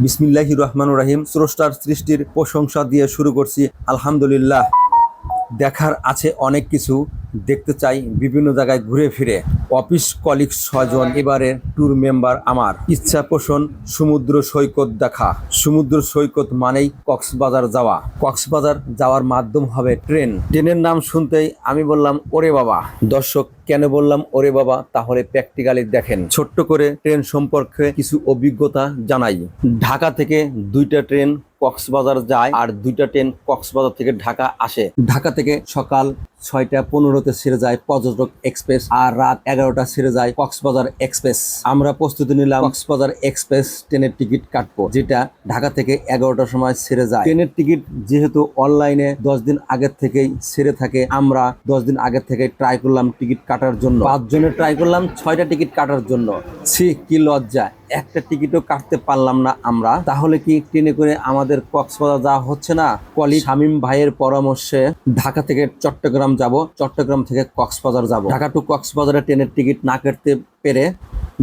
বিসমিল্লাহি রহমান রাহিম। স্রষ্টার সৃষ্টির প্রশংসা দিয়ে শুরু করছি। আলহামদুলিল্লাহ। দেখার আছে অনেক কিছু। দেখতে চাই বিভিন্ন জায়গায় ঘুরে ফিরে। অফিস কলিগ ছজন এবারে ট্যুর মেম্বার আমার। ইচ্ছা পোষণ সমুদ্র সৈকত দেখা। সমুদ্র সৈকত মানেই কক্সবাজার যাওয়া। কক্সবাজার যাওয়ার মাধ্যম হবে ট্রেন। ট্রেনের নাম শুনতেই আমি বললাম, ওরে বাবা। দর্শক, কেন বললাম, ওরে বাবা? তাহলে প্র্যাকটিক্যালি দেখেন। ছোট্ট করে ট্রেন সম্পর্কে কিছু অভিজ্ঞতা জানাই। ঢাকা থেকে দুইটা ট্রেন কক্সবাজার যায় আর দুইটা ট্রেন কক্সবাজার থেকে ঢাকা আসে। ঢাকা থেকে সকাল ছয়টা পনেরোতে ছেড়ে যায় পর্যটক এক্সপ্রেস আর রাত এগারোটা ছেড়ে যায় কক্সবাজার এক্সপ্রেস। আমরা প্রস্তুতি নিলাম কক্সবাজার এক্সপ্রেস ট্রেনের টিকিট কাটবো, যেটা ঢাকা থেকে এগারোটার সময় ছেড়ে যায়। ট্রেনের টিকিট যেহেতু অনলাইনে দশ দিন আগের থেকেই ছেড়ে থাকে, আমরা দশ দিন আগের থেকে ট্রাই করলাম টিকিট কাটার জন্য। পাঁচজনের ট্রাই করলাম, ছয়টা টিকিট কাটার জন্য। ছি, কি লজ্জা। একটা টিকিটও কাটতে পারলাম না আমরা। তাহলে কি ট্রেনে করে আমাদের কক্সবাজার যাওয়া হচ্ছে না? কলি শামীম ভাইয়ের পরামর্শে ঢাকা থেকে চট্টগ্রাম যাব, চট্টগ্রাম থেকে কক্সবাজার যাব। ঢাকা টু কক্সবাজারে ট্রেনের টিকিট না কাটতে পেরে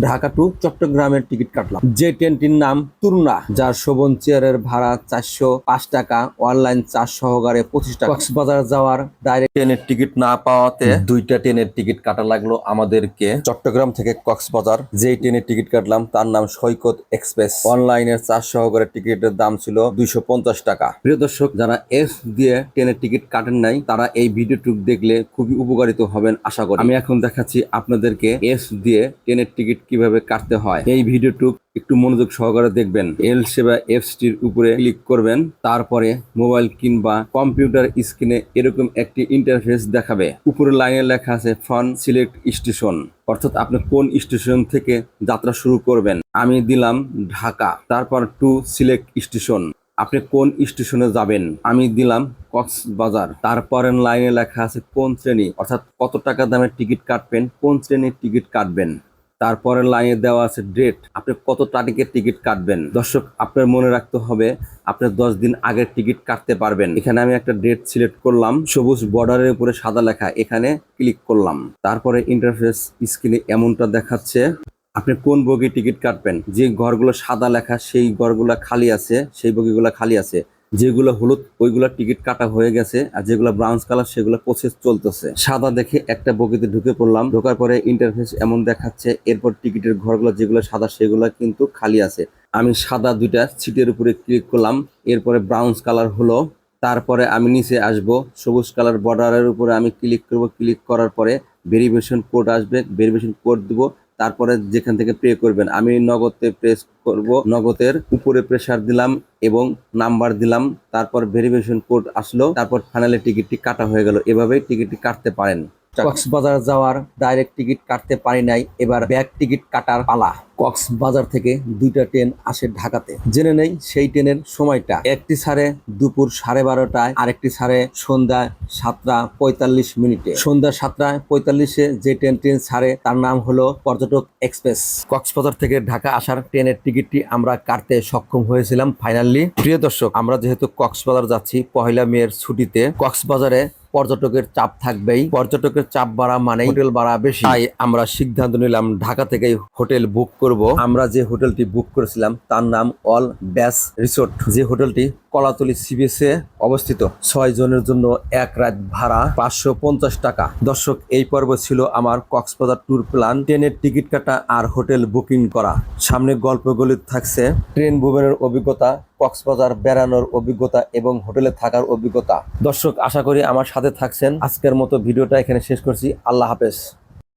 ঢাকা টু চট্টগ্রামের টিকিট কাটলাম। যে ট্রেনটির নাম তুরনা যার শোভন চেয়ারের ভাড়া চারশো পাঁচ টাকা, অনলাইন চার সহকারে পঁচিশ টাকা। কক্সবাজার যাওয়ার ডাইরেক্ট ট্রেনের টিকিট না পাওয়াতে দুইটা ট্রেনের টিকিট কাটা লাগল আমাদেরকে। চট্টগ্রাম থেকে কক্সবাজার যেই ট্রেনের টিকিট কাটলাম, তার নাম সৈকত এক্সপ্রেস। অনলাইনের চার সহকারে টিকিটের দাম ছিল দুইশো পঞ্চাশ টাকা। প্রিয় দর্শক, যারা এস দিয়ে ট্রেনের টিকিট কাটেন নাই, তারা এই ভিডিওটুক দেখলে খুবই উপকারিত হবেন, আশা করি। আমি এখন দেখাচ্ছি আপনাদেরকে এস দিয়ে ট্রেনের টিকিট কীভাবে কাটতে হয়, এই ভিডিওটুক একটু মনোযোগ সহকারে দেখবেন। এল সেবা এফসটির উপরে ক্লিক করবেন, তারপরে মোবাইল কিংবা কম্পিউটার স্ক্রিনে এরকম একটি ইন্টারফেস দেখাবে। উপরে লাইনে লেখা আছে ফ্রন সিলেক্ট স্টেশন অর্থাৎ আপনি কোন স্টেশন থেকে যাত্রা শুরু করবেন? আমি দিলাম ঢাকা, তারপর টু সিলেক্ট স্টেশন আপনি কোন স্টেশনে যাবেন? আমি দিলাম কক্সবাজার তারপরের লাইনে লেখা আছে, কোন শ্রেণি? অর্থাৎ কত টাকা দামের টিকিট কাটবেন, কোন শ্রেণির টিকিট কাটবেন? তারপরের লাইনে দেওয়া আছে ডেট আপনি কত তারিখের টিকিট কাটবেন? দর্শক, আপনার মনে রাখতে হবে, আপনি দশ দিন আগের টিকিট কাটতে পারবেন। এখানে আমি একটা ডেট সিলেক্ট করলাম, সবুজ বর্ডারের উপরে সাদা লেখা, এখানে ক্লিক করলাম। তারপরে ইন্টারফেস স্ক্রিনে এমনটা দেখাচ্ছে, আপনি কোন বগি টিকিট কাটবেন? যে ঘরগুলো সাদা লেখা, সেই ঘরগুলো খালি আছে, সেই বগিগুলো খালি আছে। যেগুলো হলুদ, ওইগুলো টিকিট কাটা হয়ে গেছে আর যেগুলো ব্রাউন কালার সেগুলো প্রসেস চলতেছে। সাদা দেখে একটা বগিতে ঢুকে পড়লাম, ঢোকার পরে ইন্টারফেস এমন দেখাচ্ছে, এরপর টিকিটের ঘরগুলো যেগুলো সাদা সেগুলো কিন্তু খালি আছে। আমি সাদা দুইটা সিটের উপরে ক্লিক করলাম, এরপরে ব্রাউন কালার হলো, তারপরে আমি নিচে আসব, সবুজ কালার বর্ডারের উপরে আমি ক্লিক করব ক্লিক করার পরে ভেরিফিকেশন কোড আসবে ভেরিফিকেশন কোড দিব তারপরে যেখান থেকে পে করবেন, আমি নগদে প্রেস করব, নগদের উপরে প্রেসার দিলাম এবং নাম্বার দিলাম, তারপর ভেরিফিকেশন কোড আসলো, তারপর ফাইনালি টিকিটটি কাটা হয়ে গেল। এভাবেই টিকিটটি কাটতে পারেন। কক্সবাজার যাওয়ার ডাইরেক্ট টিকিট কাটতে পারি নাই, এবার ব্যাক টিকিট কাটার পালা। কক্সবাজার থেকে দুইটা ট্রেন আসে ঢাকাতে। জেনে নেই সেই ট্রেনের সময়টা। একটি ছাড়ে দুপুর সাড়ে বারোটায়, আরেকটি ছাড়ে সন্ধ্যা সাতটা পঁয়তাল্লিশ মিনিটে। সন্ধ্যা সাতটায় পঁয়তাল্লিশে যে ট্রেন ট্রেন ছাড়ে, তার নাম হলো পর্যটক এক্সপ্রেস। কক্সবাজার থেকে ঢাকা আসার ট্রেনের টিকিটটি আমরা কাটতে সক্ষম হয়েছিলাম ফাইনালি প্রিয় দর্শক, আমরা যেহেতু কক্সবাজার যাচ্ছি পহেলা মেয়ের ছুটিতে, কক্সবাজারে পর্যটকের চাপ থাকবেই। পর্যটকের চাপ বাড়া মানে হোটেল ভাড়া বেশি। তাই আমরা সিদ্ধান্ত নিলাম ঢাকা থেকেই হোটেল বুক করব। আমরা যে হোটেলটি বুক করেছিলাম তার নাম অল ব্যাস রিসোর্ট। যে হোটেলটি কলাতলি সিবিএসে অবস্থিত। ছয় জনের জন্য এক রাত ভাড়া পাঁচশো পঞ্চাশ টাকা। দর্শক, এই পর্ব ছিল আমার কক্সবাজার ট্যুর প্ল্যান। ট্রেনের টিকিট কাটা আর হোটেল বুকিং করা। সামনে গল্পগুলি থাকছে। ট্রেন ভ্রমণের অভিজ্ঞতা কক্সবাজার বেড়ানোর অভিজ্ঞতা এবং হোটেলে থাকার অভিজ্ঞতা। দর্শক, আশা করি আমার সাথে থাকছেন। আজকের মতো ভিডিওটা এখানে শেষ করছি। আল্লাহ হাফেজ।